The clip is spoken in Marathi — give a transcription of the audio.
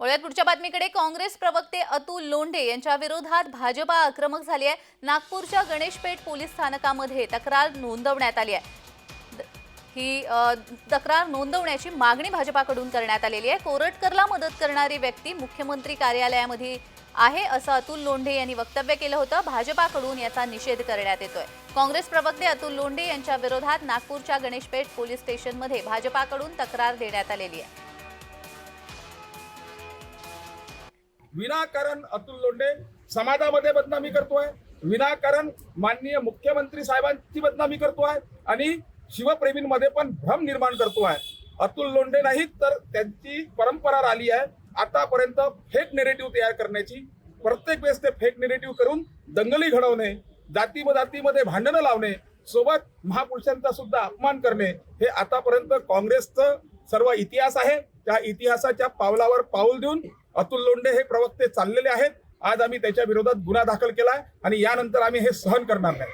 वळूयात पुढच्या बातमीकडे. काँग्रेस प्रवक्ते अतुल लोंढे यांच्या विरोधात भाजपा आक्रमक झाली आहे. नागपूरच्या गणेशपेठ पोलीस स्थानकामध्ये तक्रार नोंदवण्यात आली आहे. द- ही तक्रार नोंदवण्याची मागणी भाजपाकडून करण्यात आलेली आहे. कोरटकरला मदत करणारी व्यक्ती मुख्यमंत्री कार्यालयामध्ये आहे असं अतुल लोंढे यांनी वक्तव्य केलं होतं. भाजपाकडून याचा निषेध करण्यात येतोय. काँग्रेस प्रवक्ते अतुल लोंढे यांच्या विरोधात नागपूरच्या गणेशपेठ पोलीस स्टेशनमध्ये भाजपाकडून तक्रार देण्यात आलेली आहे. विनाकारण अतुल लोंढे समाजामध्ये बदनामी करतोय. विनाकारण माननीय मुख्यमंत्री साहेबांची बदनामी करतोय आणि शिवप्रेमींमध्ये पण भ्रम निर्माण करतोय. अतुल लोंढे नाहीत तर त्यांची परंपरा राहिली आहे. आतापर्यंत फेक नेरेटिव्ह तयार करण्याची. प्रत्येक वेळेस ते फेक नेरेटिव्ह करून दंगली घडवणे जाती जातीमध्ये भांडणं लावणे सोबत महापुरुषांचा सुद्धा अपमान करणे हे आतापर्यंत काँग्रेसचं सर्व इतिहास आहे. त्या इतिहासाच्या पावलावर पाऊल देऊन अतुल लोंढे हे प्रवक्ते चाललेले आहेत. आज आम्ही त्याच्या विरोधात गुन्हा दाखल केलाय आणि यानंतर आम्ही हे सहन करणार नाही.